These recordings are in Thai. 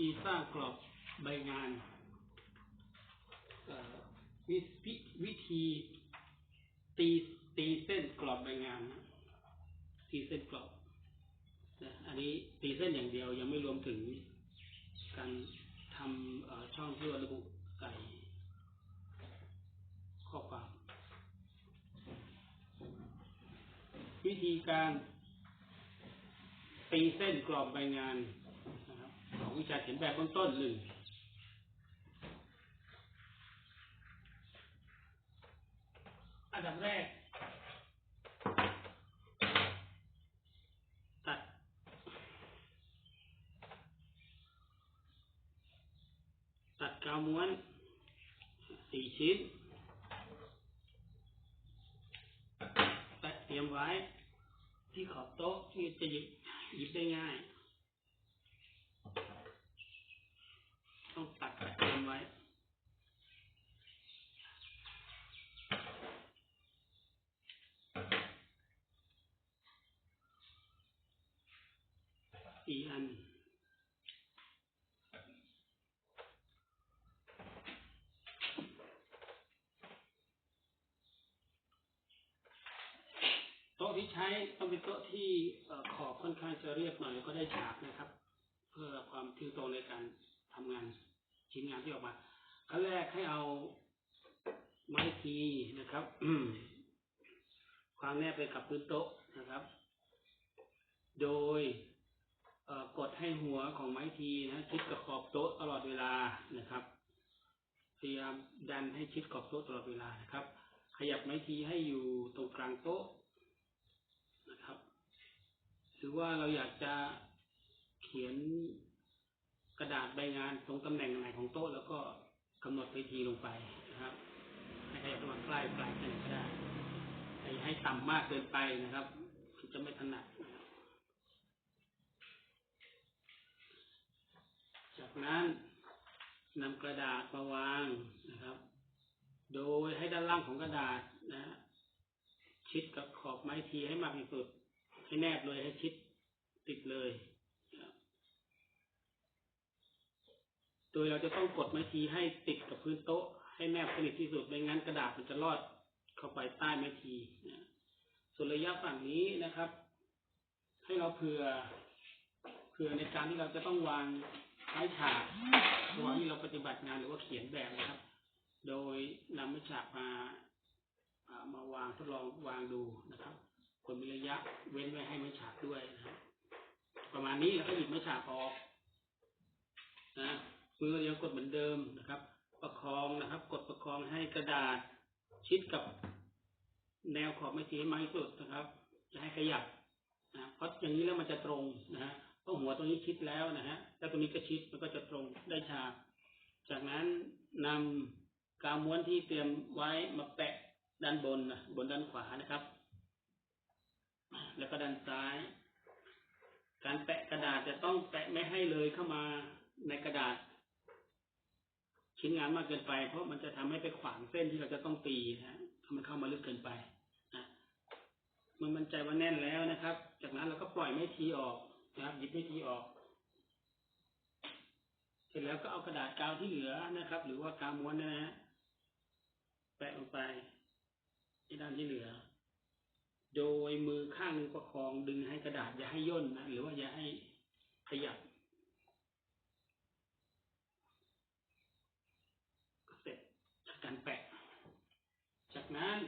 ธีสร้างกรอบใบงานวิวิธีตีตีเส้นกรอบใบงานนะตีเส้นกรอบนะอันนี้ตีเส้นอย่างเดียวยังไม่รวมถึงการทำช่องเพื่อระบุใส่ข้อความ วิธีการตีเส้นกรอบใบงาน ของวิชาเขียนแบบเบื้องต้นหนึ่งอันดับแรก ตัด ตัดกาวม้วนสี่ชิ้นแปะเตรียมไว้ ที่ขอบโต๊ะที่จะหยิบหยิบได้ง่าย ต้องตัดแปะเตรียมไว้ สี่อัน โต๊ะที่ใช้ต้องเป็นโต๊ะที่ขอบค่อนข้างจะเรียบหน่อยก็ได้ฉากนะครับ เพื่อความทื่อตรงในการทำงานชิ้นงานที่ออกมาขั้นแรกให้เอาไม้ทีนะครับควางแนบไปกับพื้นโต๊ะนะครับ โดย กดให้หัวของไม้ทีนะชิดกับขอบโต๊ะตลอดเวลานะครับพยายามดันให้ชิดขอบโต๊ะตลอดเวลานะครับ ขยับไม้ทีให้อยู่ตรงกลางโต๊ะนะครับ หรือว่าเราอยากจะเขียนกระดาษใบงานตรงตำแหน่งไหนของโต๊ะแล้วก็กำหนดไม้ทีลงไปนะครับให้ขยับระหว่าใกล้ปลายแค่ไหนก็ได้ให้ให้ต่ำมากเกินไปนะครับคือจะไม่ถนัดนะครับ จากนั้นนำกระดาษมาวางนะครับ โดยให้ด้านล่างของกระดาษนะชิดกับขอบไม้ทีให้มากที่สุด ให้แนบเลยให้ชิดติดเลยโดยเราจะต้องกดไม้ทีให้ติดกับพื้นโต๊ะ ให้แนบสนิทที่สุดไม่งั้นกระดาษมันจะรอดเข้าไปใต้ไม้ทีนะส่วนระยะฝั่งนี้นะครับ ให้เราเผื่อเผื่อในการที่เราจะต้องวาง ไม้ฉากระหว่างที่เราปฏิบัติงานหรือว่าเขียนแบบนะครับ โดยนำไม้ฉากมามาวางทดลองวางดูนะครับผลมีระยะเว้นไว้ให้ไม้ฉากด้วยนะครับประมาณนี้แล้วก็หยิบไม้ฉากออกนะมือยังกดเหมือนเดิมนะครับ ประคองนะครับ กดประคองให้กระดาษ ชิดกับแนวขอบไม้ทีให้มากที่สุดนะครับ จะให้ขยับนะเพราะอย่างนี้แล้วมันจะตรงนะฮะ เพราหัวตรงนี้ชิดแล้วนะฮะแล้วตรงนี้ก็ชิดมันก็จะตรงได้ฉาก จากนั้นนำกาวม้วนที่เตรียมไว้มาแปะด้านบนนะบนด้านขวานะครับ แล้วก็ด้านซ้าย การแปะกระดาษจะต้องแปะไม่ให้เลยเข้ามาในกระดาษ ชิ้นงานมากเกินไป เพราะมันจะทำให้ไปขวางเส้นที่เราจะต้องตีนะฮะมันเข้ามาลึกเกินไปนะเมื่อมันใจว่าแน่นแล้วนะครับ จากนั้นเราก็ปล่อยไม่ทีออก นะครับหยิบไม่ทีออก เสร็จแล้วก็เอากระดาษกาวที่เหลือนะครับ หรือว่ากาวม้วนนะฮะแปะลงไปที่ด้านที่เหลือ โดยมือข้างหนึ่งประคองดึงให้กระดาษอย่าให้ย่นนะหรือว่าอย่าให้ขยับก็เสร็จจากการแปะ จากนั้น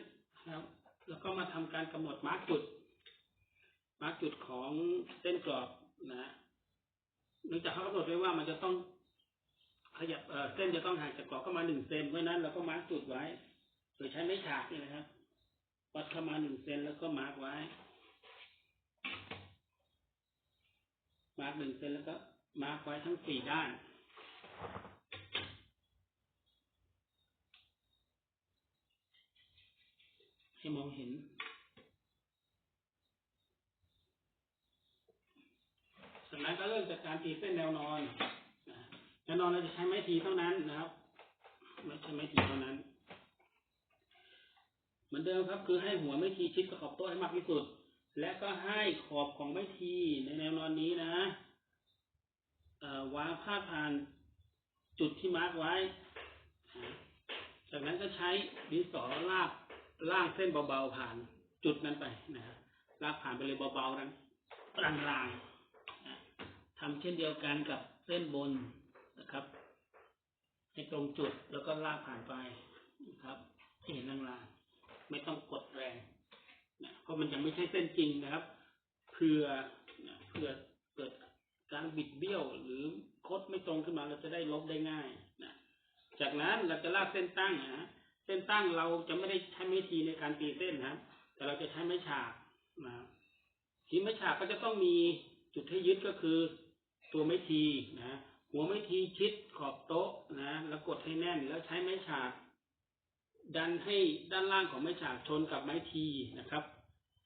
นะครับแล้วก็มาทำการกำหนดมาร์กจุด มาร์กจุดของเส้นกรอบ นะเนื่องจากเขากำหนดไว้ว่ามันจะต้องขยับเอ่อเส้นจะต้องห่างจากกรอบเข้ามาหนึ่งเซนเพราะนั้นเราก็มาร์กจุดไว้ โดยใช้ไม้ฉากนี่นะครับวัดเข้ามาหนึ่งเซนแล้วก็มาร์กไว้ มาร์กหนึ่งเซนแล้วก็มาร์กไว้ทั้งสี่ด้านให้มองเห็น จากนั้นก็เริ่มจากการตีเส้นแนวนอนนะแนวนอนเราจะใช้ไม้ทีเท่านั้นนะครับไม่ใช่ไม้ทีเท่านั้น เหมือนเดิมครับ คือให้หัวไม้ทีชิดกับขอบโต๊ะให้มากที่สุด และก็ให้ขอบของไม้ทีในแนวนอนนี้นะเออวางพาดผ่านจุดที่มาร์กไว้ จากนั้นก็ใช้ดินสอลากล่างเส้นเบาๆผ่านจุดนั้นไปนะลากผ่านไปเลยเบาๆนั้นลางๆ เช่นเดียวกันกับเส้นบนนะครับให้ตรงจุดแล้วก็ลากผ่านไปนะครับให้เห็นลางๆไม่ต้องกดแรงนะเพราะมันยังไม่ใช่เส้นจริงนะครับเผื่อนะเผื่อเกิดการบิดเบี้ยวหรือคดไม่ตรงขึ้นมาเราจะได้ลบได้ง่ายนะจากนั้นเราจะลากเส้นตั้งนะเส้นตั้งเราจะไม่ได้ใช้ไม้ทีในการตีเส้นนะครับแต่เราจะใช้ไม้ฉากนะทีไม้ฉากก็จะต้องมีจุดให้ยึดก็คือ ตัวไม้ทีนะ หัวไม้ทีชิดขอบโต๊ะนะ แล้วกดให้แน่นแล้วใช้ไม้ฉาก ดันให้ด้านล่างของไม้ฉากชนกับไม้ทีนะครับ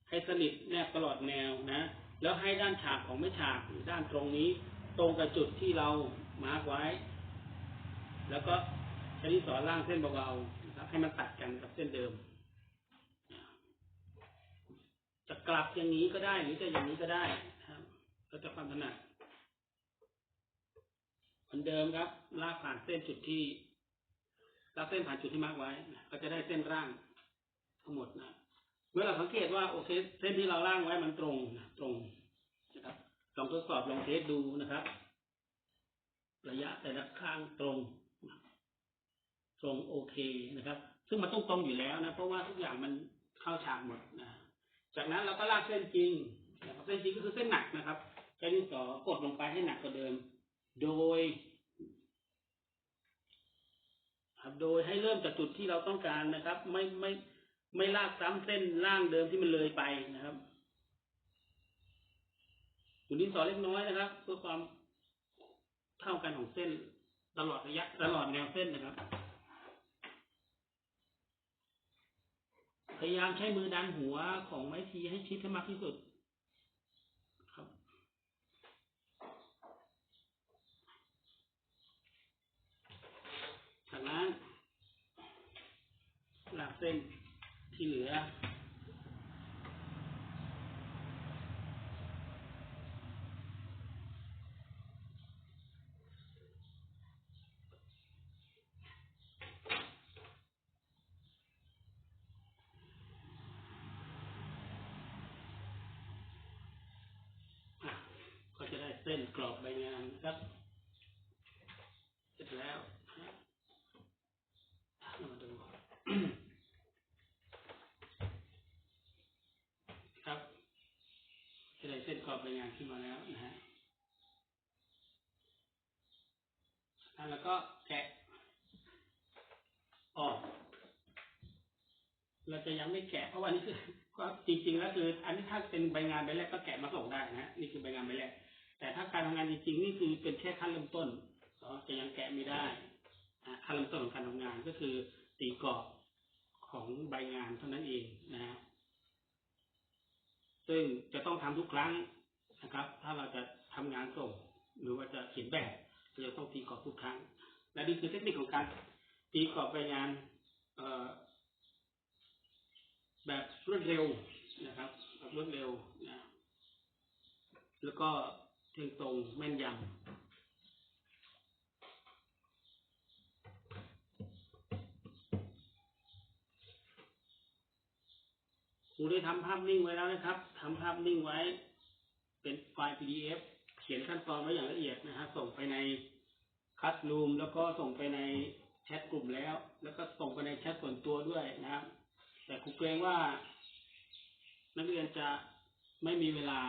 ให้สนิทแนบตลอดแนวนะ แล้วให้ด้านฉากของไม้ฉากหรือด้านตรงนี้ ตรงกับจุดที่เรามาร์กไว้ แล้วก็ใช้ดินสอล่างเส้นเบาๆนะครับให้มันตัดกันกับเส้นเดิมจะกลับอย่างนี้ก็ได้หรือจะอย่างนี้ก็ได้นะครับแล้วแต่ความถนัด มือนเดิมครับ ลากผ่านเส้นจุดที่ลากเส้นผ่านจุดที่มาร์กไว้ก็จะได้เส้นร่างทั้งหมดนะเมื่อเราสังเกตว่าโอเค เส้นที่เราล่างไว้มันตรงนะตรงนะครับลองทดสอบลองเทสดูนะครับ ระยะแต่ละข้างตรง ตรงโอเคนะครับ ซึ่งมันต้องตรงอยู่แล้วนะ เพราะว่าทุกอย่างมันเข้าฉากหมดนะจากนั้นเราก็ลากเส้นจริงเส้นจริงก็คือเส้นหนักนะครับใช้ดินสอกดลงไปให้หนักกว่าเดิม โดย ครับโดยให้เริ่มจากจุดที่เราต้องการนะครับ ไม่ไม่ไม่ลากซ้ำเส้นล่างเดิมที่มันเลยไปนะครับจุดดินสอนเล็กน้อยนะครับ เพื่อความเท่ากันของเส้นตลอดระยะตลอดแนวเส้นนะครับ พยายามใช้มือดันหัวของไม้ทีให้ชิดให้มากที่สุด ครับ จากนั้นลาก เส้นที่เหลืออะก็จะได้เส้นกรอบใบงานนะครับ เสร็จแล้วนะเรามาดู ครับจะได้ เส้นกรอบใบงานขึ้นมาแล้วนะฮะแล้วก็แกะออกเราจะยังไม่แกะเพราะว่านี่คือก็จริงๆแล้วคือ อันนี้ถ้าเป็นใบงานใบแรกก็แกะมาส่งได้นะฮะนี่คือใบงานใบแรกแต่ถ้าการทำงานจริงๆนี่คือเป็นแค่ขั้นเริ่มต้นเราจะยังแกะไม่ได้ขั้นเริ่มต้นของการทำงานก็คือตีกรอบของใบงานเท่านั้นเองนะฮะซึ่งจะต้องทำทุกครั้ง นะครับ ถ้าเราจะทำงานส่ง หรือว่าจะเขียนแบบเราจะต้องตีกรอบทุกครั้ง และนี่คือเทคนิคของการตีกรอบใบงานแบบรวดเร็วนะครับแบบรวดเร็วนะแล้วก็เที่ยงตรงแม่นยำครูได้ทำภาพนิ่งไว้แล้วนะครับทำภาพนิ่งไว้ เป็นไฟล์ PDF เขียนขั้นตอนไว้อย่างละเอียดนะฮะส่งไปในคัสลูมแล้วก็ส่งไปในแชทกลุ่มแล้ว แล้วก็ส่งไปในแชทส่วนตัวด้วยนะครับ แต่ครูเกรงว่า นักเรียนจะไม่มีเวลา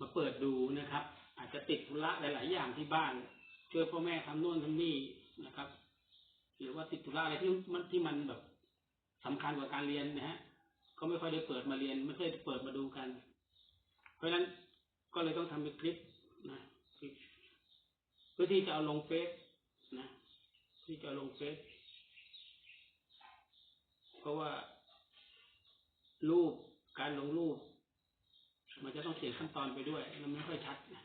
มาเปิดดูนะครับ อาจจะติดธุระหลาย ๆ อย่างที่บ้านช่วยพ่อแม่ทำโน่นทำนี่นะครับ หรือว่าติดธุระอะไรที่มันที่มันแบบสำคัญกว่าการเรียนนะฮะก็ไม่ค่อยได้เปิดมาเรียน ไม่ค่อยเปิดมาดูกัน เพราะฉะนั้นก็เลยต้องทำเป็นคลิปนะคลิปเพื่อที่จะเอาลงเฟซนะที่จะลงเฟซเพราะว่ารูปการลงรูป มันจะต้องเขียนขั้นตอนไปด้วยมันไม่ค่อยชัดนะ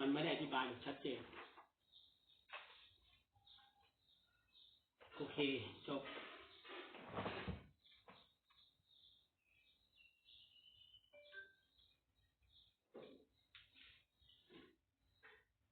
มันไม่ได้อธิบายแบบชัดเจนโอเคจบ